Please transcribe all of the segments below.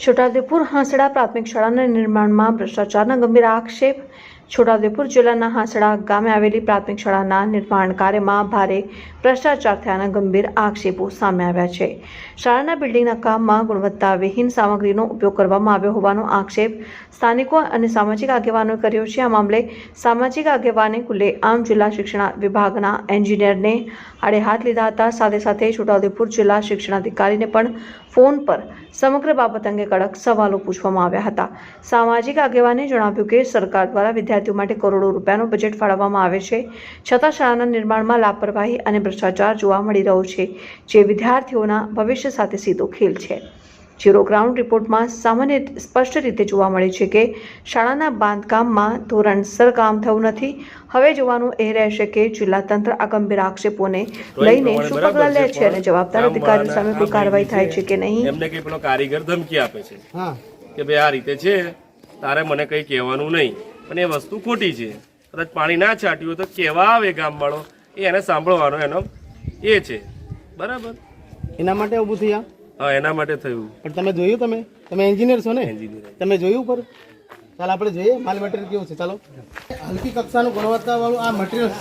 છોટાઉદેપુર હાંસડા પ્રાથમિક શાળાના નિર્માણમાં ભ્રષ્ટાચારના ગંભીર આક્ષેપ છોટાઉદેપુર જિલ્લાના હાંસડા ગામે આવેલી પ્રાથમિક શાળાના નિર્માણ કાર્યમાં ભારે ભ્રષ્ટાચાર થયાના ગંભીર આક્ષેપો સામે આવ્યા છે. શાળાના બિલ્ડિંગના કામમાં ગુણવત્તાવિહીન સામગ્રીનો ઉપયોગ કરવામાં આવ્યો હોવાનો આક્ષેપ સ્થાનિકો અને સામાજિક આગેવાનોએ કર્યો છે. આ મામલે સામાજિક આગેવાને ખુલ્લે આમ જિલ્લા શિક્ષણ વિભાગના એન્જિનિયરને આડે હાથ લીધા હતા. સાથે સાથે છોટાઉદેપુર જિલ્લા શિક્ષણાધિકારીને પણ ફોન પર સમગ્ર બાબત અંગે કડક સવાલો પૂછવામાં આવ્યા હતા. સામાજિક આગેવાને જણાવ્યું કે સરકાર દ્વારા વિદ્યાર્થીઓ માટે કરોડો રૂપિયાનું બજેટ ફાળવવામાં આવે છે. છતાં શાળાના નિર્માણમાં લાપરવાહી અને ભ્રષ્ટાચાર જોવા મળી રહ્યો છે જે વિદ્યાર્થીઓના ભવિષ્ય સાથે સીધો ખેલ છે. જીરો ગ્રાઉન્ડ રિપોર્ટમાં સામાન્ય સ્પષ્ટ રીતે જોવા મળે છે કે શાળાના બાંધકામમાં ધોરણસર કામ થયું નથી. હવે જોવાનું એ રહેશે કે જિલ્લા તંત્ર આ ગંભીર આક્ષેપોને લઈને શું પગલાં લે છે અને જવાબદાર અધિકારીઓ સામે કોઈ કાર્યવાહી થાય છે કે નહીં? એમને કઈ પેલો કારીગર ધમકી આપે છે. કે ભાઈ આ રીતે છે તારે મને કંઈ કહેવાનું નહીં. પણ એ વસ્તુ ખોટી છે. કદાચ પાણી ના છાંટ્યું તો કેવા આવે ગામવાળો? એ એને સાંભળવાનો એનો એ છે. બરાબર? એના માટે ઊભું થયા? હા એના માટે થયું. પણ તમે જોયું તમે? તમે એન્જિનિયર છો ને? એન્જિનિયર. તમે જોયું પર ચાલ આપણે જોઈએ માલ મટીરિયલ કેવું છે. ચાલો. હલકી કક્ષાનું ગુણવત્તા વાળું આ મટીરિયલ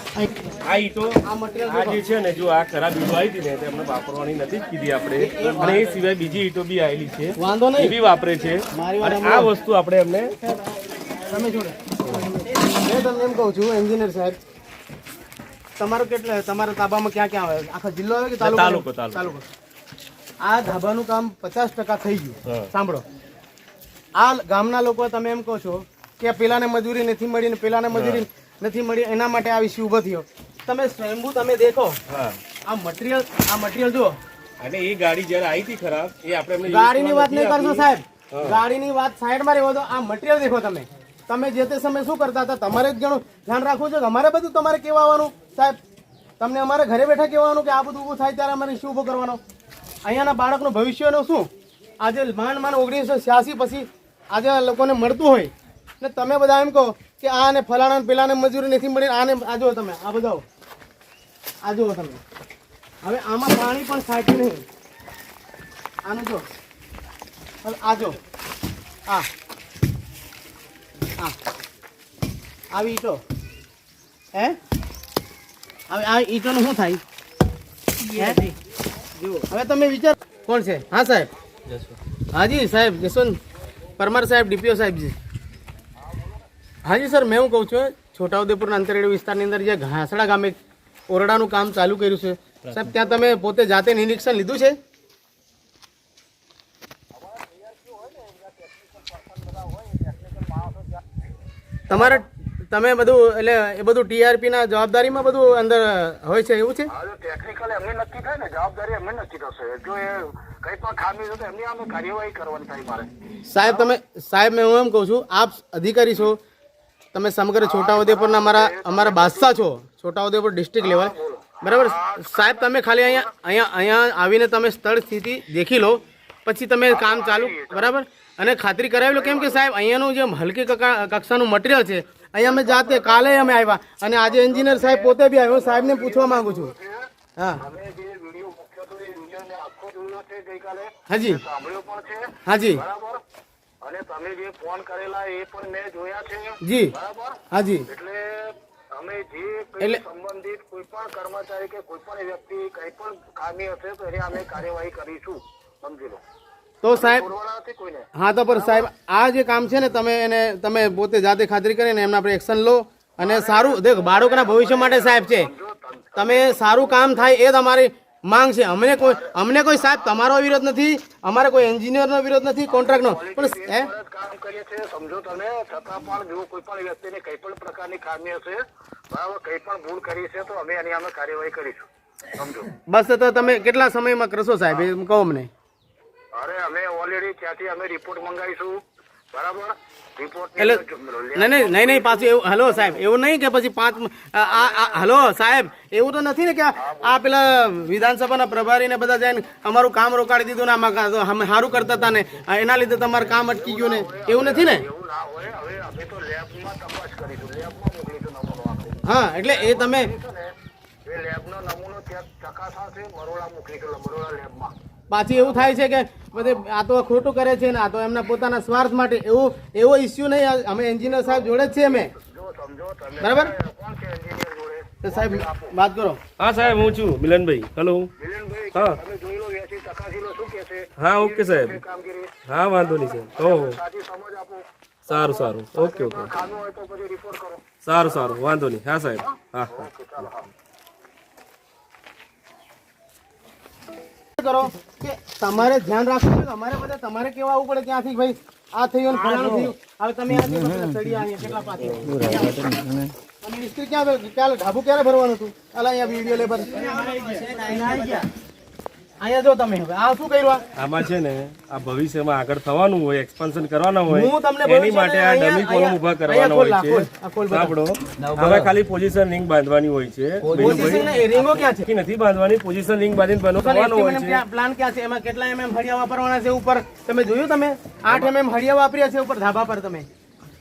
આ ઈટો આ મટીરિયલ આ જે છે ને જો આ ખરાબ ઈટો આવી હતી ને તે અમને વાપરવાની નથી જ કીધી આપણે. અને એ સિવાય બીજી ઈટો બી આવેલી છે. વાંધો એ નહીં બી વાપરે છે. અને આ વસ્તુ આપણે એમને તમે જોડે. મેં તમને એમ કહું છું એન્જિનિયર સાહેબ તમારો કેટલા તમારા તાબામાં ક્યાં ક્યાં આવે? આખો જિલ્લો આવે કે તાલુકો? તાલુકો, આ ધાબાનું કામ પચાસ ટકા થઈ ગયું. સાંભળો. આ ગામના લોકો તમે એમ કહો છો કે પેલાને મજૂરી નથી મળી ને પેલાને મજૂરી નથી મળી એના માટે આ વિષય ઊભો થયો. તમે સ્વયંભૂ તમે દેખો. આ મટીરિયલ આ મટીરિયલ જુઓ. અને એ ગાડી જ્યારે આવી હતી ખરાબ એ આપણે ગાડીની વાત નહીં કરશો સાહેબ. ગાડીની વાત સાઈડમાં રહેવો તો આ મટીરિયલ દેખો તમે. તમે જે તે સમયે શું કરતા હતા, તમારે જ ઘણું ધ્યાન રાખવું છે. અમારે બધું તમારે કેવા આવવાનું? સાહેબ, તમને અમારે ઘરે બેઠા કહેવાનું કે આ બધું ઊભું થાય ત્યારે અમારે શું ઊભો કરવાનો? અહીંયાના બાળકનું ભવિષ્યનું શું? આજે માંડ માંડ ઓગણીસો છ્યાસી પછી આજે લોકોને મળતું હોય. ને તમે બધા એમ કહો કે આ ને ફલાણા પેલાને મજૂરી નથી મળી, આને આ જુઓ તમે, આ બધા આ જુઓ તમે. હવે આમાં પાણી પણ સાચી નહીં. આનું જો આ જો આ. આ આવી ઈટો. હે? હવે આ ઈટોનું શું થાય? જુઓ. હવે તમે વિચાર કોણ છે? હા સાહેબ. હાજી સાહેબ જસવંત પરમાર સાહેબ ડીપીઓ સાહેબજી હાજી સર મેં હું કહું છું છોટાઉદેપુરના અંતરિયાળ વિસ્તારની અંદર જે ઘાસડા ગામે ઓરડાનું કામ ચાલુ કર્યું છે. સાહેબ ત્યાં તમે પોતે જાતે નિરીક્ષણ લીધું છે? તમારે તમે બધું એટલે એ બધું ટીઆરપી ના જવાબદારીમાં બધું અંદર હોય છે એવું છે? ટેકનિકલ એમની નક્કી થાય ને જવાબદારી એમને નક્કી થશે. જો એ કઈ પણ ખામી તો એમની અમે કાર્યવાહી કરવાની થાય મારે. સાહેબ તમે સાહેબ મેં હું એમ કહું છું આપ અધિકારી છો. તમે સમગ્ર છોટાઉદેપુરના અમારા અમારા બાદશાહ છો. છોટાઉદેપુર ડિસ્ટ્રિક્ટ લેવલ બરાબર? સાહેબ તમે ખાલી અહીંયા અહીંયા અહીંયા આવીને તમે સ્થળ સ્થિતિ દેખી લો. પછી તમે કામ ચાલુ. બરાબર? અને ખાતરી કરાવી કેમ કે સાહેબ, અહીંયાનું જે હલકી કક્ષાનું મટીરિયલ છે, અહીંયા અમે જાતે કાલે અમે આવ્યા અને આજે એન્જિનિયર સાહેબ પોતે બી આવ્યો સાહેબને પૂછવા માંગુ છું. હા. હાજી. હાજી. અને તમે જે. ફોન કરેલા એ પણ મેં જોયા છે જી હાજી. એટલે અમે જે એટલે- સંબંધિત કોઈ પણ કર્મચારી કે કોઈ પણ વ્યક્તિ કઈ પણ ખામી હશે તો એની અમે કાર્યવાહી કરીશું. સમજી લો. તો સાહેબ હા તો પણ સાહેબ આ જે કામ છે ને તમે એને તમે પોતે જાતે ખાતરી કરીને એમના પર એક્શન લો અને સારું દેખ બાળકોના ભવિષ્ય માટે સાહેબ છે. તમે સારું કામ થાય એ તમારી માંગ છે. અમને કોઈ અમને કોઈ સાહેબ તમારો વિરોધ નથી અમારે કોઈ એન્જિનિયરનો વિરોધ નથી કોન્ટ્રાક્ટનો પણ હે? કામ કરીએ છીએ સમજો તમે. છતાં પણ જો કોઈ પણ વ્યક્તિને કઈ પણ પ્રકારની ખામી હશે બરાબર કઈ પણ ભૂલ કરી છે તો અમે એની અમે કાર્યવાહી કરીશું. સમજો. બસ તો તમે કેટલા સમયમાં કરશો સાહેબ? એમ કહો અમને. અરે અમે ઓલરેડી ત્યાંથી અમે રિપોર્ટ મંગાવીશું. બરાબર? એટલે નહીં નહીં નહીં નહીં પાછું એવું હલો સાહેબ એવું નહીં કે પછી પાંચ હલો સાહેબ એવું તો નથી ને કે આ પેલા વિધાનસભાના પ્રભારીને બધા જઈને અમારું કામ રોકાડી દીધું ને આમાં અમે સારું કરતા હતા ને એના લીધે તમારું કામ અટકી ગયું ને એવું નથી ને? હા એટલે એ તમે લેબનો નમૂનો ચકાસાશે મરોડા મોકલી ગયેલા મરોડા લેબમાં પાછી એવું થાય છે કે બધે આ તો ખોટું કરે છે ને આ તો એમના પોતાના સ્વાર્થ માટે એવું એવો ઇસ્યુ નહીં. અમે એન્જિનિયર સાહેબ જોડે જ છીએ અમે. જો સમજો તમે બરાબર. કોણ છે એન્જિનિયર જોડે તો સાહેબ વાત કરો. હા સાહેબ હું છું મિલનભાઈ. હલો હા. તમે જોઈ લો વેચી ચકાસી લો શું કે છે? હા ઓકે સાહેબ. હા વાંધો નહીં સાહેબ. ઓહો સારું સારું. Okay okay. ખાનું હોય તો પછી રિપોર્ટ કરો. સારું સારું. વાંધો નહીં. હા સાહેબ. હા હા ચાલો હા કરો કે તમારે ધ્યાન રાખવું અમારે બધા તમારે કેવા આવવું પડે ત્યાંથી ભાઈ આ થયું ફલાણું થયું હવે તમે આ ચડ્યા અહીંયા કેટલા પાછી અને મિસ્ત્રી ક્યાં ગયો? ક્યાં ઢાબુ ક્યારે ભરવાનું હતું અલા અહીંયા વીડિયો લેબર પર અહીંયા જો તમે હવે. આ શું કર્યું આમાં છે ને આ ભવિષ્યમાં આગળ થવાનું હોય એક્સપાન્શન કરવાના હોય હું તમને એની માટે આ ડમી કોલમ અહીંયા- ઊભા અહીંયા કરવાના હોય છે. ખોલ, હવે પોઝિશન લિંક બાંધવાની હોય છે. પોઝિશન ને ક્યાં છે? નથી બાંધવાની પોઝિશન લિંક બાંધીને બનો હોય છે. પ્લાન ક્યાં છે? એમાં કેટલા એમએમ હળિયા વાપરવાના છે ઉપર? તમે જોયું તમે? આઠ એમએમ હળિયા વાપર્યા છે ઉપર ધાબા પર તમે.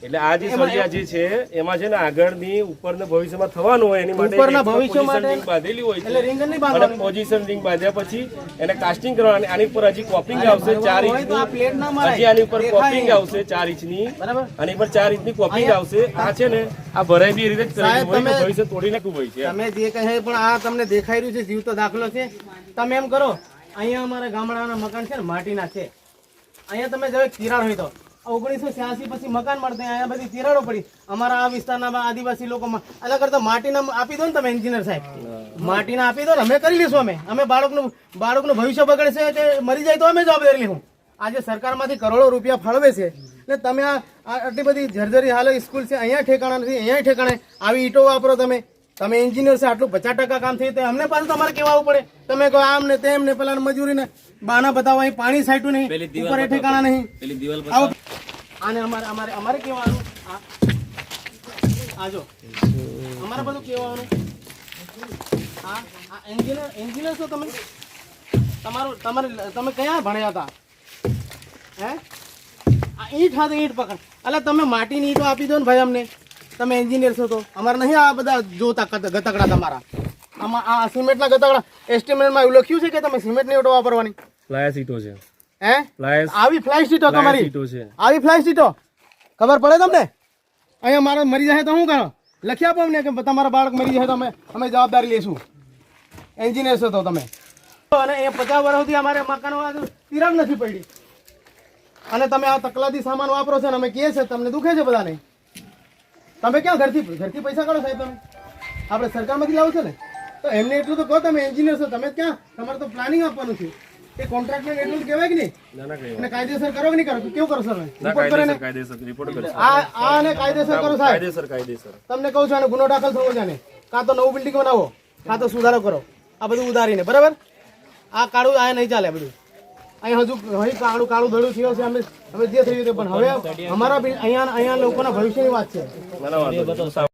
એટલે આ જે સળિયા જે છે એમાં છે ને આગળની ઉપરના ભવિષ્યમાં થવાનું હોય એની માટે ઉપરના ભવિષ્ય માટે- link બાંધેલી હોય એટલે નહીં અને પોઝિશન રિંગ બાંધ્યા પછી એને કાસ્ટિંગ કરવાની આની ઉપર હજી કોપિંગ આવશે ચાર ઇંચની આ પ્લેટ ના. હજી આની ઉપર કોપિંગ. આવશે ચાર ઇંચની. બરાબર? આની પર ચાર ઇંચની કોપિંગ આવશે. આ છે ને આ ભરાઈ બી રીતે જ કરેલું હોય ભવિષ્ય તોડી નાખવું હોય છે. તમે જે કહે પણ આ તમને દેખાઈ રહ્યું છે જીવતો દાખલો છે. તમે એમ કરો અહીંયા અમારા ગામડાના મકાન છે ને માટીના છે. અહીંયા તમે જો તિરાડ હોય તો. ઓગણીસો છ્યાસી પછી મકાન મળતા અહીંયા બધી તિરાડો પડી. અમારા આ વિસ્તારના આદિવાસી લોકો અલગ કરતા માટીના આપી દો ને તમે એન્જિનિયર સાહેબ. માટીના આપી દો ને અમે કરી લઈશું અમે. અમે બાળકનું બાળકનું ભવિષ્ય બગડશે કે મરી જાય તો અમે જવાબદારી લઈશું. આજે સરકારમાંથી કરોડો રૂપિયા ફાળવે છે. ને તમે આ આટલી બધી જર્જરી હાલો સ્કૂલ છે અહીંયા ઠેકાણા નથી અહીંયા ઠેકાણે આવી ઈટો વાપરો તમે. તમે એન્જિનિયર છે આટલું પચાસ ટકા કામ થઈ તો અમને પાછું તમારે કહેવાવું પડે. તમે કહો આમ ને તેમ ને પેલા મજૂરી ને બાના બતાવો અહીં પાણી સાઈટું નહીં ઉપર ઠેકાણા નહીં. આવો. આને અમારે અમારે અમારે કેવાનું આજો આ જો. અમારે બધું કેવાનું આ આ એન્જિનિયર એન્જિનિયર છો તમે? તમારું તમારે તમે કયા ભણ્યા હતા? હે? આ ઈંટ હાથે ઈંટ પકડ. અલા તમે માટીની ઈંટો આપી દો ને ભાઈ અમને. તમે એન્જિનિયર છો તો. અમારે નહીં આ બધા જોતા ગતકડા તમારા. આમાં આ સિમેન્ટના ગતકડા એસ્ટિમેટમાં એવું લખ્યું છે કે તમે સિમેન્ટની ઈંટો વાપરવાની? લાયા સીટો છે. હે? લાયા આવી ફ્લાય સીટો તમારી? સીટો છે. આવી ફ્લાય સીટો? ખબર પડે તમને? અહીંયા મારો મરી જાય તો શું કરો લખી આપો અમને કે તમારા બાળક મરી જાય તો અમે અમે જવાબદારી લઈશું. એન્જિનિયર છો તો તમે. અને એ પચાસ વર્ષથી અમારે મકાનમાં તિરાડ નથી પડી. અને તમે આ તકલાતી સામાન વાપરો છો ને અમે કહીએ છે તમને દુખે છે બધાને? તમે ક્યાં ઘરથી ઘરથી પૈસા કાઢો સાહેબ તમે? આપણે સરકારમાંથી લાવો છો ને? તો એમને એટલું તો કહો તમે એન્જિનિયર છો તમે ક્યાં? તમારે તો પ્લાનિંગ આપવાનું છે. એ કોન્ટ્રાક્ટર એટલું કહેવાય કે નહીં? ના ના કઈ કાયદેસર કરો કે નહીં કરો? કેવું કરો સર? રિપોર્ટ કરે ને કાયદેસર કાયદેસર રિપોર્ટ કરશે આ આ અને કાયદેસર કરો સાહેબ. કાયદેસર કાયદેસર. તમને કહું છું આને ગુનો દાખલ થવો છે. કાં તો નવું બિલ્ડિંગ બનાવો કાં તો સુધારો કરો. આ બધું ઉધારીને બરાબર? આ કાળું આ નહીં ચાલે બધું. અહીં હજુ અહીં કાળું કાળું ધડું થયો છે અમે અમે જે થયું તે પણ હવે અમારા અહીંયા અહીંયા લોકોના ભવિષ્યની વાત છે.